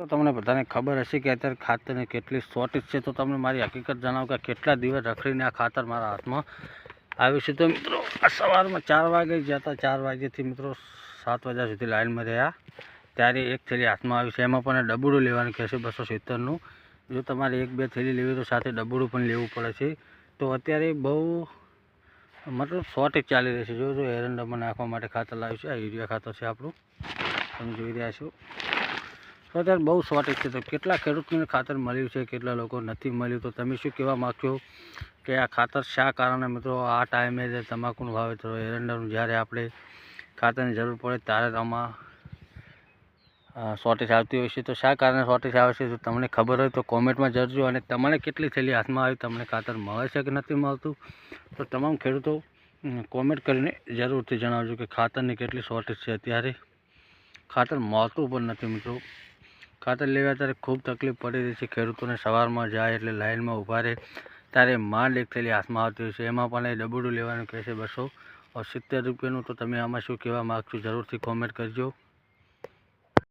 તો તમને બધાને ખબર હશે કે અત્યારે ખાતરની કેટલી શોર્ટેજ છે. તો તમને મારી હકીકત જણાવો કે કેટલા દિવસ રખડીને આ ખાતર મારા હાથમાં આવ્યું છે. તો મિત્રો, આ સવારમાં ચાર વાગે જતા, ચાર વાગ્યાથી મિત્રો સાત વાગ્યા સુધી લાઇનમાં રહ્યા. ત્યારે એક થેલી હાથમાં આવી છે. એમાં પણ ડબુડું લેવાનું કહેશે બસો સિત્તેરનું. જો તમારે એક, બે થેલી લેવી તો સાથે ડબુડું પણ લેવું પડે છે. તો અત્યારે બહુ મતલબ શોર્ટેજ ચાલી રહી છે. જો જો એરંડામાં નાખવા માટે ખાતર લાવ્યું છે. આ યુરિયા ખાતર છે આપણું. તમે જોઈ રહ્યા છો. તો અત્યારે બહુ શોર્ટેજ છે. તો કેટલા ખેડૂતોને ખાતર મળ્યું છે, કેટલા લોકો નથી મળ્યું? તો તમે શું કહેવા માગશો કે આ ખાતર શા કારણે? મિત્રો, આ ટાઈમે જે તમાકુનું વાવેતર હોય, એરંડાનું, જ્યારે આપણે ખાતરની જરૂર પડે ત્યારે જ આમાં શોર્ટેજ આવતી હોય છે. તો શા કારણે શોર્ટેજ આવે છે? તો તમને ખબર હોય તો કોમેન્ટમાં જજો અને તમને કેટલી થેલી હાથમાં આવી, તમને ખાતર મળે છે કે નથી મળતું? તો તમામ ખેડૂતો કોમેન્ટ કરીને જરૂરથી જણાવજો કે ખાતરની કેટલી શોર્ટેજ છે. અત્યારે ખાતર મળતું પણ નથી, મિત્રો. ખાતર લેવા ત્યારે ખૂબ તકલીફ પડી રહી છે. ખેડૂતોને સવારમાં જાય એટલે લાઇનમાં ઊભા રહે ત્યારે માંડ એક થેલી હાથમાં આવતી હોય છે. એમાં પણ એ ડબુડું લેવાનું કહે બસો સિત્તેર રૂપિયાનું તો તમે આમાં શું કહેવા માગશો જરૂરથી કોમેન્ટ કરજો.